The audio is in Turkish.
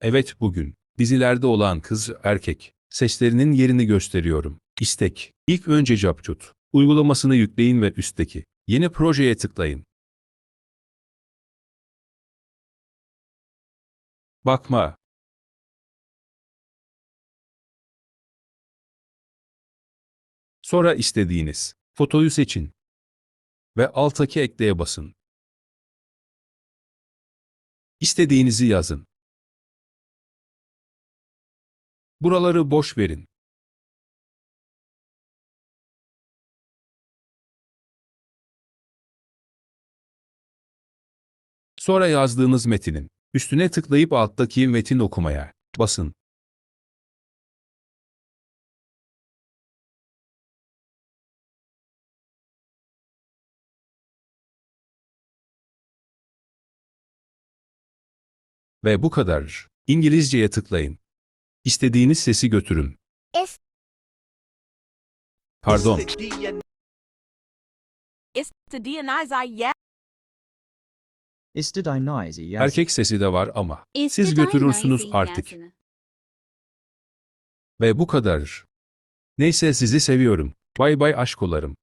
Evet bugün. Dizilerde olan kız erkek. Seslerinin yerini gösteriyorum. İstek. İlk önce Capcut. Uygulamasını yükleyin ve üstteki yeni projeye tıklayın. Bakma. Sonra istediğiniz fotoyu seçin ve alttaki ekleye basın. İstediğinizi yazın. Buraları boş verin. Sonra yazdığınız metinin üstüne tıklayıp alttaki metin okumaya basın. Ve bu kadar. İngilizceye tıklayın. İstediğiniz sesi götürün. If Pardon. Dionysi yeah. Istidinize yes. Erkek sesi de var ama siz götürürsünüz artık. Ve bu kadar. Neyse sizi seviyorum. Bay bay aşkolarım.